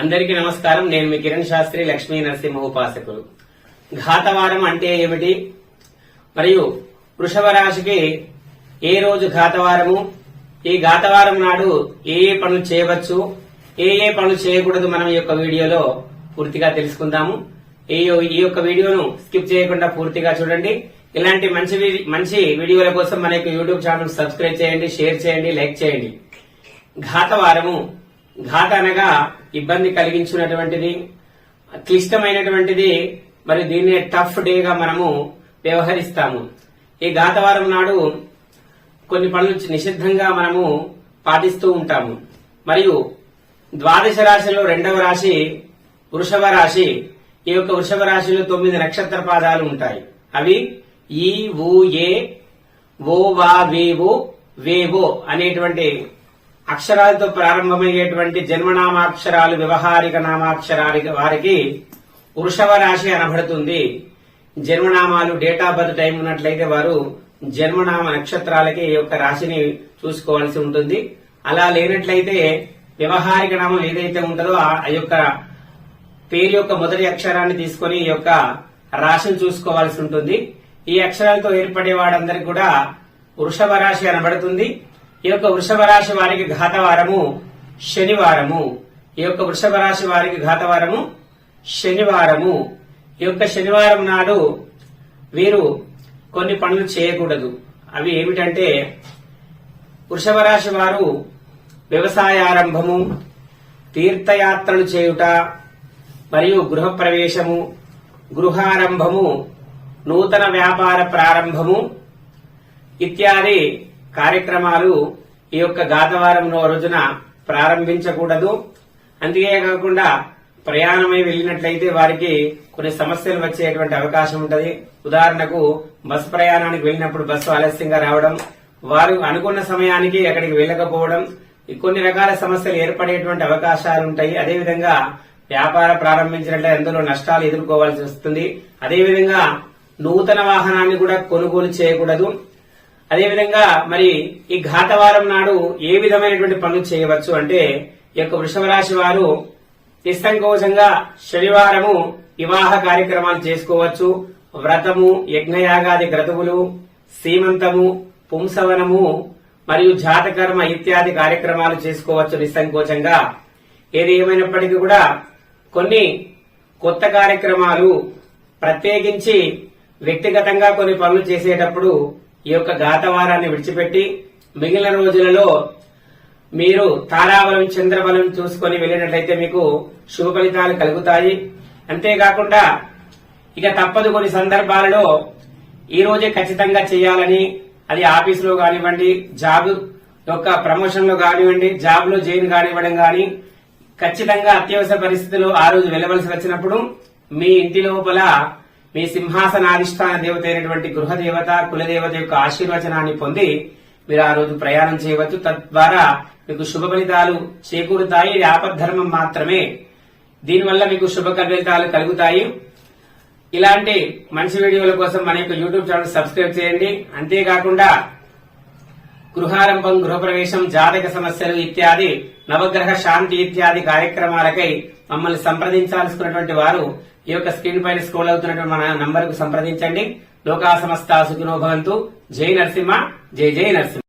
అందరికీ నమస్కారం. నేను మీ కిరణ్ శాస్త్రి లక్ష్మీ నరసింహ ఉపాసకులు. ఘాతవారం అంటే ఏమిటి? మరియు వృషభ రాశికి ఏ రోజు ఘాతవారము? ఈ ఘాతవారం నాడు ఏ ఏ పనులు చేయవచ్చు? ఏ ఏ పనులు చేయకూడదు మనం ఈ యొక్క వీడియోలో పూర్తిగా తెలుసుకుందాము. ఈ ఈ యొక్క వీడియోను స్కిప్ చేయకుండా పూర్తిగా చూడండి. ఇలాంటి మంచి మంచి వీడియోల కోసం మన యొక్క యూట్యూబ్ ఛానల్ సబ్స్క్రైబ్ చేయండి షేర్ చేయండి లైక్ చేయండి. ఘాతవారము ఘాత అనగా ఇబ్బంది కలిగించినటువంటిది క్లిష్టమైనటువంటిది మరి దీన్ని టఫ్ డేగా మనము వ్యవహరిస్తాము. ఈ ఘాతవారం నాడు కొన్ని పనులు నిషిద్ధంగా మనము పాటిస్తూ ఉంటాము. మరియు ద్వాదశ రాశిలో రెండవ రాశి వృషభ రాశి ఈ యొక్క వృషభ రాశిలో తొమ్మిది నక్షత్ర పాదాలు ఉంటాయి. అవి ఈ ఊ ఏ ఓ వా వేవో వేవో అనేటువంటి అక్షరాలతో ప్రారంభమయ్యేటువంటి జన్మనామాక్షరాలు వ్యవహారిక నామాక్షరాలకి వారికి వృషభ రాశి అనబడుతుంది. జన్మనామాలు డేట్ ఆఫ్ బర్త్ టైం ఉన్నట్లయితే వారు జన్మనామ నక్షత్రాలకి ఈ యొక్క రాశిని చూసుకోవాల్సి ఉంటుంది. అలా లేనట్లయితే వ్యవహారిక నామం ఏదైతే ఉంటుందో ఆ ఆ యొక్క పేరు యొక్క మొదటి అక్షరాన్ని తీసుకొని ఈ యొక్క రాశిని చూసుకోవాల్సి ఉంటుంది. ఈ అక్షరాలతో ఏర్పడే వాడందరికి కూడా వృషభ రాశి అనబడుతుంది. ఈ యొక్క వృషభ రాశి వారికి ఘాతవారము శనివారము. ఈ యొక్క వృషభ రాశి వారికి ఘాతవారము శనివారము. ఈ యొక్క శనివారం నాడు వీరు కొన్ని పనులు చేయకూడదు. అవి ఏమిటంటే వృషభ రాశి వారు వ్యవసాయారంభము తీర్థయాత్రలు చేయుట మరియు గృహప్రవేశము గృహారంభము నూతన వ్యాపార ప్రారంభము ఇత్యాది కార్యక్రమాలు ఈ యొక్క గాతవారం రోజున ప్రారంభించకూడదు. అంతేకాకుండా ప్రయాణమై వెళ్ళినట్లయితే వారికి కొన్ని సమస్యలు వచ్చేటువంటి అవకాశం ఉంటది. ఉదాహరణకు బస్సు ప్రయాణానికి వెళ్ళినప్పుడు బస్సు ఆలస్యంగా రావడం వారు అనుకున్న సమయానికి అక్కడికి వెళ్ళకపోవడం కొన్ని రకాల సమస్యలు ఏర్పడేటువంటి అవకాశాలు ఉంటాయి. అదేవిధంగా వ్యాపార ప్రారంభించినట్లయితే అందులో నష్టాలు ఎదుర్కోవాల్సి వస్తుంది. అదేవిధంగా నూతన వాహనాన్ని కూడా కొనుగోలు చేయకూడదు. అదేవిధంగా మరి ఈ ఘాతవారం నాడు ఏ విధమైనటువంటి పనులు చేయవచ్చు అంటే ఈ యొక్క వృషభ రాశి వారు నిస్సంకోచంగా శనివారము వివాహ కార్యక్రమాలు చేసుకోవచ్చు. వ్రతము యజ్ఞయాగాది క్రతువులు సీమంతము పుంసవనము మరియు జాతకర్మ ఇత్యాది కార్యక్రమాలు చేసుకోవచ్చు నిస్సంకోచంగా. ఏది ఏమైనప్పటికీ కూడా కొన్ని కొత్త కార్యక్రమాలు ప్రత్యేకించి వ్యక్తిగతంగా కొన్ని పనులు చేసేటప్పుడు ఈ యొక్క గాతవారాన్ని విడిచిపెట్టి మిగిలిన రోజులలో మీరు తారాబలం చంద్రబలం చూసుకొని వెళ్ళినట్లయితే మీకు శుభ ఫలితాలు కలుగుతాయి. అంతేకాకుండా ఇక తప్పదు కొన్ని సందర్భాలలో ఈ రోజే ఖచ్చితంగా చేయాలని అది ఆఫీసులో కానివ్వండి జాబ్ యొక్క ప్రమోషన్లో కానివ్వండి జాబ్లో జైన్ కానివ్వడం కానీ ఖచ్చితంగా అత్యవసర పరిస్థితుల్లో ఆ రోజు వెళ్ళవలసి వచ్చినప్పుడు మీ ఇంటి లోపల మీ సింహాసనాధిష్టాన దేవత అయినటువంటి గృహ దేవత కులదేవత యొక్క ఆశీర్వచనాన్ని పొంది మీరు ఆ రోజు ప్రయాణం చేయవచ్చు. తద్వారా మీకు శుభ ఫలితాలు చేకూరుతాయి. ఇది ఆపద్ధర్మం మాత్రమే. దీనివల్ల మీకు శుభ ఫలితాలు కలుగుతాయి. ఇలాంటి మంచి వీడియోల కోసం మన యొక్క యూట్యూబ్ ఛానల్ సబ్స్క్రైబ్ చేయండి. అంతేకాకుండా గృహారంభం గృహప్రవేశం జాతక సమస్యలు ఇత్యాది నవగ్రహ శాంతి ఇత్యాది కార్యక్రమాలకై మమ్మల్ని సంప్రదించాల్సుకున్నటువంటి వారు ఈ యొక్క స్క్రీన్ పైన స్క్రోల్ అవుతున్నటువంటి మన నంబర్కు సంప్రదించండి. లోకా సమస్త సుఖినోభవంతు జై నరసింహ జై జై నరసింహ.